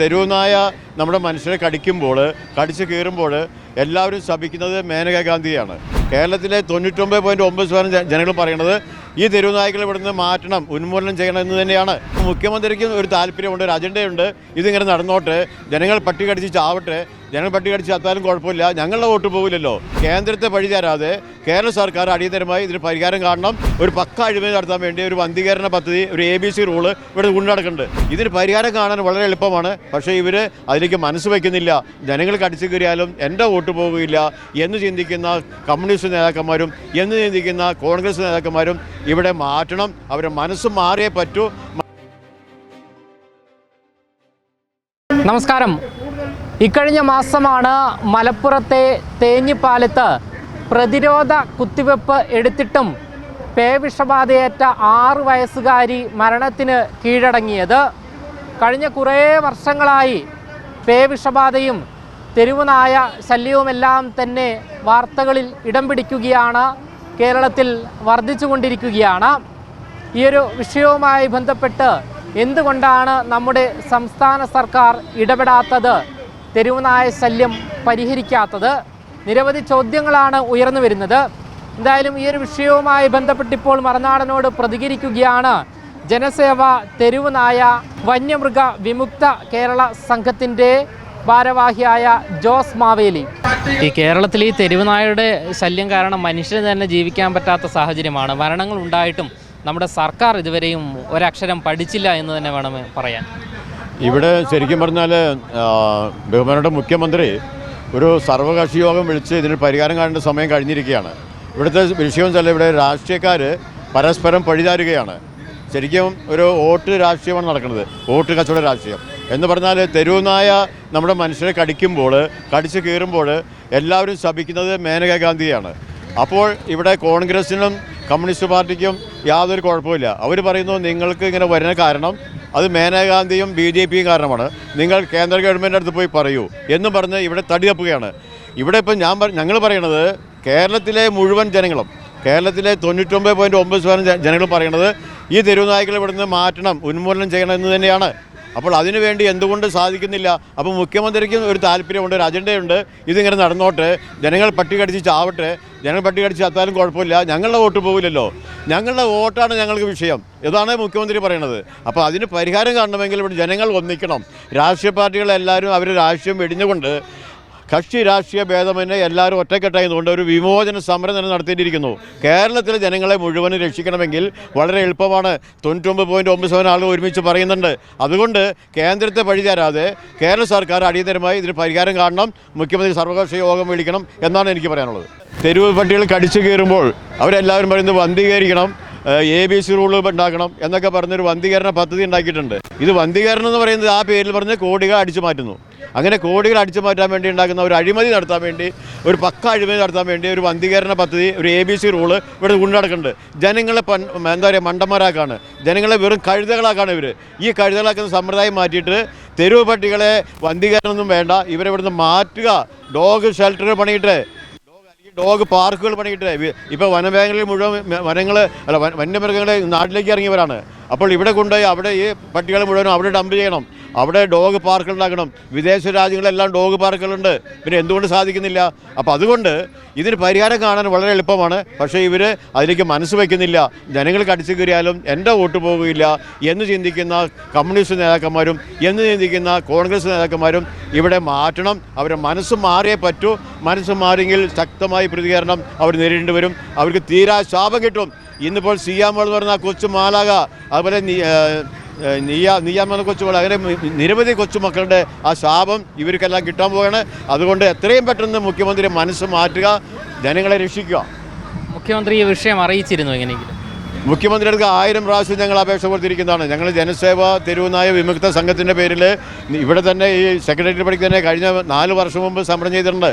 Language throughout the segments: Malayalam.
തെരുവുനായ നമ്മുടെ മനുഷ്യരെ കടിക്കുമ്പോൾ കടിച്ച് കീറുമ്പോൾ എല്ലാവരും ശപിക്കുന്നത് മേനകാ ഗാന്ധിയാണ്. കേരളത്തിലെ തൊണ്ണൂറ്റൊമ്പത് പോയിന്റ് ഒമ്പത് ശതമാനം ജനങ്ങൾ പറയുന്നത് ഈ തെരുവുനായ്ക്കളെ ഇവിടുന്ന് മാറ്റണം ഉന്മൂലനം ചെയ്യണം എന്ന് തന്നെയാണ്. മുഖ്യമന്ത്രിക്കും ഒരു താല്പര്യമുണ്ട് ഒരു അജണ്ടയുണ്ട്. ഇതിങ്ങനെ നടന്നോട്ടെ ജനങ്ങൾ പട്ടി കടിച്ച് ചാവട്ടെ ജനങ്ങൾ പട്ടി കടിച്ച് ചത്താലും കുഴപ്പമില്ല. ഞങ്ങളുടെ വോട്ട് പോകില്ലല്ലോ കേന്ദ്രത്തെ വഴി തരാതെ കേരള സർക്കാർ അടിയന്തരമായി ഇതിന് പരിഹാരം കാണണം. ഒരു പക്ക അഴിമതി നടത്താൻ വേണ്ടി ഒരു വന്ധീകരണ പദ്ധതി ഒരു എ ബി സി റൂൾ ഇവിടെ കൊണ്ടുനടക്കുന്നുണ്ട്. ഇതിന് പരിഹാരം കാണാൻ വളരെ എളുപ്പമാണ്. പക്ഷേ ഇവർ അതിലേക്ക് മനസ്സ് വയ്ക്കുന്നില്ല. ജനങ്ങൾ കടിച്ചു കയറിയാലും എന്റെ വോട്ട് പോകുകയില്ല എന്ന് ചിന്തിക്കുന്ന കമ്മ്യൂണിസ്റ്റ് നേതാക്കന്മാരും എന്ന് ചിന്തിക്കുന്ന കോൺഗ്രസ് നേതാക്കന്മാരും ഇവിടെ മാറ്റണം. അവരുടെ മനസ്സ് മാറിയേ പറ്റൂ. നമസ്കാരം. ഇക്കഴിഞ്ഞ മാസമാണ് മലപ്പുറത്തെ തേഞ്ഞിപ്പാലത്ത് പ്രതിരോധ കുത്തിവെപ്പ് എടുത്തിട്ടും പേവിഷബാധയേറ്റ ആറ് വയസ്സുകാരി മരണത്തിന് കീഴടങ്ങിയത്. കഴിഞ്ഞ കുറേ വർഷങ്ങളായി പേവിഷബാധയും തെരുവുനായ ശല്യവുമെല്ലാം തന്നെ വാർത്തകളിൽ ഇടം പിടിക്കുകയാണ് കേരളത്തിൽ വർദ്ധിച്ചുകൊണ്ടിരിക്കുകയാണ്. ഈ ഒരു വിഷയവുമായി ബന്ധപ്പെട്ട് എന്തുകൊണ്ടാണ് നമ്മുടെ സംസ്ഥാന സർക്കാർ ഇടപെടാത്തത്? തെരുവുനായ ശല്യം പരിഹരിക്കാത്തത്. നിരവധി ചോദ്യങ്ങളാണ് ഉയർന്നു വരുന്നത്. എന്തായാലും ഈ ഒരു വിഷയവുമായി ബന്ധപ്പെട്ടിപ്പോൾ മറനാടനോട് പ്രതികരിക്കുകയാണ് ജനസേവ തെരുവുനായ വന്യമൃഗ വിമുക്ത കേരള സംഘത്തിന്റെ ഭാരവാഹിയായ ജോസ് മാവേലി. ഈ കേരളത്തിൽ ഈ തെരുവുനായയുടെ ശല്യം കാരണം മനുഷ്യന് തന്നെ ജീവിക്കാൻ പറ്റാത്ത സാഹചര്യമാണ്. മരണങ്ങൾ ഉണ്ടായിട്ടും നമ്മുടെ സർക്കാർ ഇതുവരെയും ഒരക്ഷരം പഠിച്ചില്ല എന്ന് തന്നെ വേണം പറയാൻ. ഇവിടെ ശരിക്കും പറഞ്ഞാൽ ബഹുമാനയുടെ മുഖ്യമന്ത്രി ഒരു സർവകക്ഷി യോഗം വിളിച്ച് ഇതിന് പരിഹാരം കാണേണ്ട സമയം കഴിഞ്ഞിരിക്കുകയാണ്. ഇവിടുത്തെ വിഷയം വെച്ചാൽ ഇവിടെ രാഷ്ട്രീയക്കാർ പരസ്പരം പഴിതാരുകയാണ്. ശരിക്കും ഒരു വോട്ട് രാഷ്ട്രീയമാണ് നടക്കുന്നത്. വോട്ട് കച്ചവട രാഷ്ട്രീയം. എന്ന് പറഞ്ഞാൽ തെരുവുനായ നമ്മുടെ മനുഷ്യരെ കടിക്കുമ്പോൾ കടിച്ച് കീറുമ്പോൾ എല്ലാവരും ശപിക്കുന്നത് മേനകാ ഗാന്ധിയാണ്. അപ്പോൾ ഇവിടെ കോൺഗ്രസിനും കമ്മ്യൂണിസ്റ്റ് പാർട്ടിക്കും യാതൊരു കുഴപ്പമില്ല അവർ പറയുന്നു നിങ്ങൾക്ക് ഇങ്ങനെ വരുന്ന കാരണം അത് മേനകാന്തിയും ബി ജെ പിയും കാരണമാണ്. നിങ്ങൾ കേന്ദ്ര ഗവൺമെന്റ് അടുത്ത് പോയി പറയൂ എന്ന് പറഞ്ഞ് ഇവിടെ തടിയപ്പുകയാണ് ഇവിടെ ഇപ്പം ഞാൻ ഞങ്ങൾ പറയണത് കേരളത്തിലെ മുഴുവൻ ജനങ്ങളും കേരളത്തിലെ തൊണ്ണൂറ്റൊമ്പത് പോയിന്റ് ഒമ്പത് ശതമാനം ജനങ്ങൾ പറയണത് ഈ തെരുവുനായ്ക്കളെ ഇവിടുന്ന് മാറ്റണം ഉന്മൂലനം ചെയ്യണം എന്ന് തന്നെയാണ്. അപ്പോൾ അതിനുവേണ്ടി എന്തുകൊണ്ട് സാധിക്കുന്നില്ല? അപ്പോൾ മുഖ്യമന്ത്രിക്കും ഒരു താല്പര്യമുണ്ട് ഒരു അജണ്ടയുണ്ട്. ഇതിങ്ങനെ നടന്നോട്ടെ ജനങ്ങൾ പട്ടികടിച്ച് ചാവട്ടെ. ജനങ്ങൾ പട്ടി കടിച്ച് ചത്താലും കുഴപ്പമില്ല. ഞങ്ങളുടെ വോട്ട് പോകില്ലല്ലോ ഞങ്ങളുടെ വോട്ടാണ് ഞങ്ങൾക്ക് വിഷയം. ഇതാണ് മുഖ്യമന്ത്രി പറയുന്നത് അപ്പോൾ അതിന് പരിഹാരം കാണണമെങ്കിൽ ഇവിടെ ജനങ്ങൾ ഒന്നിക്കണം. രാഷ്ട്രീയ പാർട്ടികളെല്ലാവരും അവർ രാഷ്ട്രീയം വെടിഞ്ഞുകൊണ്ട് കക്ഷി രാഷ്ട്രീയ ഭേദമന്യേ എല്ലാവരും ഒറ്റക്കെട്ടായി കൊണ്ട് ഒരു വിമോചന സമരം തന്നെ നടത്തിയിരിക്കുന്നു കേരളത്തിലെ ജനങ്ങളെ മുഴുവൻ രക്ഷിക്കണമെങ്കിൽ വളരെ എളുപ്പമാണ്. തൊണ്ണൂറ്റൊമ്പത് പോയിന്റ് ഒമ്പത് ശതമാനം ആളുകൾ ഒരുമിച്ച് പറയുന്നുണ്ട്. അതുകൊണ്ട് കേന്ദ്രത്തെ വഴി തരാതെ കേരള സർക്കാർ അടിയന്തരമായി ഇതിന് പരിഹാരം കാണണം. മുഖ്യമന്ത്രി സർവകക്ഷി യോഗം വിളിക്കണം എന്നാണ് എനിക്ക് പറയാനുള്ളത്. തെരുവ് പട്ടികൾ കടിച്ചു കയറുമ്പോൾ അവരെല്ലാവരും പറയുന്നത് വന്ധീകരിക്കണം. എ ബി സി റൂൾ ഉണ്ടാക്കണം എന്നൊക്കെ പറഞ്ഞൊരു വന്ധീകരണ പദ്ധതി ഉണ്ടാക്കിയിട്ടുണ്ട്. ഇത് വന്ധീകരണം എന്ന് പറയുന്നത് ആ പേരിൽ പറഞ്ഞ് കോടികൾ അടിച്ചു മാറ്റുന്നു. അങ്ങനെ കോടികൾ അടിച്ചു മാറ്റാൻ വേണ്ടി ഉണ്ടാക്കുന്ന ഒരു അഴിമതി നടത്താൻ വേണ്ടി ഒരു പക്ക അഴിമതി നടത്താൻ വേണ്ടി ഒരു വന്ധീകരണ പദ്ധതി ഒരു എ ബി സി റൂൾ ഇവിടെ കൊണ്ടുനടക്കുന്നുണ്ട് ജനങ്ങളെ പൺ എന്താ പറയുക മണ്ടന്മാരാക്കാണ്. ജനങ്ങളെ വെറും കഴുതകളാക്കാണ് ഇവർ ഈ കഴുതകളാക്കുന്ന സമ്പ്രദായം മാറ്റിയിട്ട് തെരുവ് പട്ടികളെ വന്ധീകരണമൊന്നും വേണ്ട. ഇവരെ ഇവിടുന്ന് മാറ്റുക. ഡോഗ് ഷെൽട്ടർ പണിയിട്ട് ഡോഗ് പാർക്കുകൾ പണിയിട്ട് ഇപ്പോൾ വനമേഖലയിൽ മുഴുവൻ വനങ്ങൾ അല്ല വന്യമൃഗങ്ങളെ നാട്ടിലേക്ക് ഇറങ്ങിയവരാണ്. അപ്പോൾ ഇവിടെ കൊണ്ടുപോയി അവിടെ ഈ പട്ടികളെ മുഴുവനും അവിടെ ഡംപ് ചെയ്യണം. അവിടെ ഡോഗ് പാർക്ക് ഉണ്ടാക്കണം വിദേശ രാജ്യങ്ങളെല്ലാം ഡോഗ് പാർക്കുകളുണ്ട്. പിന്നെ എന്തുകൊണ്ട് സാധിക്കുന്നില്ല? അപ്പോൾ അതുകൊണ്ട് ഇതിന് പരിഹാരം കാണാൻ വളരെ എളുപ്പമാണ്. പക്ഷേ ഇവർ അതിലേക്ക് മനസ്സ് വയ്ക്കുന്നില്ല ജനങ്ങൾക്ക് അടിച്ചു കയറിയാലും എന്റെ വോട്ട് പോകുകയില്ല എന്ന് ചിന്തിക്കുന്ന കമ്മ്യൂണിസ്റ്റ് നേതാക്കന്മാരും എന്ന് ചിന്തിക്കുന്ന കോൺഗ്രസ് നേതാക്കന്മാരും ഇവിടെ മാറ്റണം. അവരുടെ മനസ്സ് മാറിയേ പറ്റൂ. മനസ്സ് മാറിയെങ്കിൽ ശക്തമായ പ്രതികരണം അവർ നേരിടേണ്ടി വരും. അവർക്ക് തീരാ ശാപം കിട്ടും. ഇന്നിപ്പോൾ സിയാമോൾ എന്ന് പറഞ്ഞ കൊച്ചു മാലാക അതുപോലെ നീയ നീയാമെന്ന കൊച്ചുമോൾ അങ്ങനെ നിരവധി കൊച്ചുമക്കളുടെ ആ ശാപം ഇവർക്കെല്ലാം കിട്ടാൻ പോവുകയാണ്. അതുകൊണ്ട് എത്രയും പെട്ടെന്ന് മുഖ്യമന്ത്രി മനസ്സ് മാറ്റുക ജനങ്ങളെ രക്ഷിക്കുക. മുഖ്യമന്ത്രി ഈ വിഷയം അറിയിച്ചിരുന്നു എങ്ങനെയെങ്കിലും? മുഖ്യമന്ത്രിയുടെ ആയിരം പ്രാവശ്യം ഞങ്ങൾ അപേക്ഷ കൊടുത്തിരിക്കുന്നതാണ്. ഞങ്ങൾ ജനസേവ തെരുവുനായ വിമുക്ത സംഘത്തിന്റെ പേരിൽ ഇവിടെ തന്നെ ഈ സെക്രട്ടറി പടിക്ക് തന്നെ കഴിഞ്ഞ നാല് വർഷം മുമ്പ് സമരം ചെയ്തിട്ടുണ്ട്.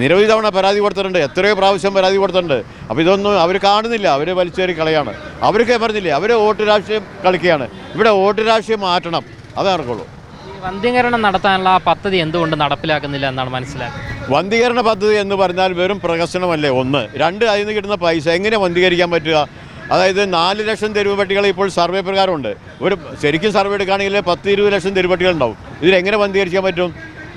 നിരവധി തവണ പരാതി കൊടുത്തിട്ടുണ്ട്. എത്രയോ പ്രാവശ്യം പരാതി കൊടുത്തിട്ടുണ്ട്. അപ്പോൾ ഇതൊന്നും അവർ കാണുന്നില്ല. അവർ വലിച്ചേറി കളയാണ്. അവർക്ക് പറഞ്ഞില്ലേ അവർ വോട്ട് രാഷ്ട്രീയം കളിക്കുകയാണ്. ഇവിടെ വോട്ട് രാഷ്ട്രീയം മാറ്റണം. അതേ നടക്കുള്ളൂ ഈ വന്ധ്യീകരണം നടത്താനുള്ള ആ പദ്ധതി എന്തുകൊണ്ട് നടപ്പിലാക്കുന്നില്ല എന്നാണ് മനസ്സിലാക്കുന്നത്? വന്ധീകരണ പദ്ധതി എന്ന് പറഞ്ഞാൽ വെറും പ്രഹസനമല്ലേ? ഒന്ന്. രണ്ട് അതിൽ നിന്ന് കിട്ടുന്ന പൈസ എങ്ങനെ വന്ധീകരിക്കാൻ പറ്റുക? അതായത് നാല് ലക്ഷം തെരുവ് പട്ടികൾ ഇപ്പോൾ സർവേ പ്രകാരമുണ്ട് ഒരു ശരിക്കും സർവേ എടുക്കുകയാണെങ്കിൽ പത്ത് ഇരുപത് ലക്ഷം തെരുവ് പട്ടികൾ ഉണ്ടാവും ഇതിലെങ്ങനെ വന്ധീകരിക്കാൻ പറ്റും?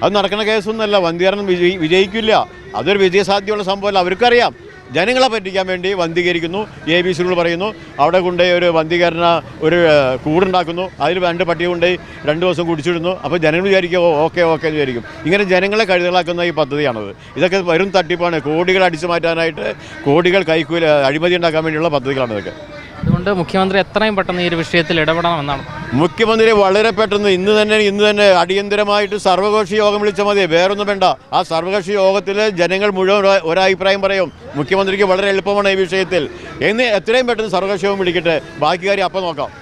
അത് നടക്കുന്ന കേസൊന്നുമല്ല. വന്ധീകരണം വിജയി വിജയിക്കില്ല. അതൊരു വിജയസാധ്യതയുള്ള സംഭവമല്ല. അവർക്കറിയാം. ജനങ്ങളെ പറ്റിക്കാൻ വേണ്ടി വന്ധീകരിക്കുന്നു എ ബി സികൾ പറയുന്നു. അവിടെ കൊണ്ടുപോയി ഒരു വന്ധീകരണ ഒരു കൂടുണ്ടാക്കുന്നു. അതിൽ രണ്ട് പട്ടിക കൊണ്ടുപോയി രണ്ട് ദിവസം കുടിച്ചിടുന്നു. അപ്പോൾ ജനങ്ങൾ വിചാരിക്കും "ഓ, ഓക്കെ ഓക്കെ എന്ന് വിചാരിക്കും. ഇങ്ങനെ ജനങ്ങളെ കഴുതലാക്കുന്ന ഈ പദ്ധതിയാണത്. ഇതൊക്കെ വരും തട്ടിപ്പാണ്. കോടികൾ അടിച്ചു മാറ്റാനായിട്ട് കോടികൾ കൈക്കൂല അഴിമതി ഉണ്ടാക്കാൻ വേണ്ടിയുള്ള പദ്ധതികളാണ് ഇതൊക്കെ. അതുകൊണ്ട് മുഖ്യമന്ത്രി എത്രയും പെട്ടെന്ന് ഈ ഒരു വിഷയത്തിൽ ഇടപെടണമെന്നാണ്. മുഖ്യമന്ത്രി വളരെ പെട്ടെന്ന് ഇന്ന് തന്നെ ഇന്ന് തന്നെ അടിയന്തരമായിട്ട് സർവകക്ഷി യോഗം വിളിച്ചാൽ മതി. വേറൊന്നും വേണ്ട. ആ സർവകക്ഷി യോഗത്തിൽ ജനങ്ങൾ മുഴുവൻ ഒരു- ഒരഭിപ്രായം പറയും. മുഖ്യമന്ത്രിക്ക് വളരെ എളുപ്പമാണ് ഈ വിഷയത്തിൽ. എന്ന് എത്രയും പെട്ടെന്ന് സർവകക്ഷി യോഗം വിളിക്കട്ടെ. ബാക്കി കാര്യം അപ്പം നോക്കാം.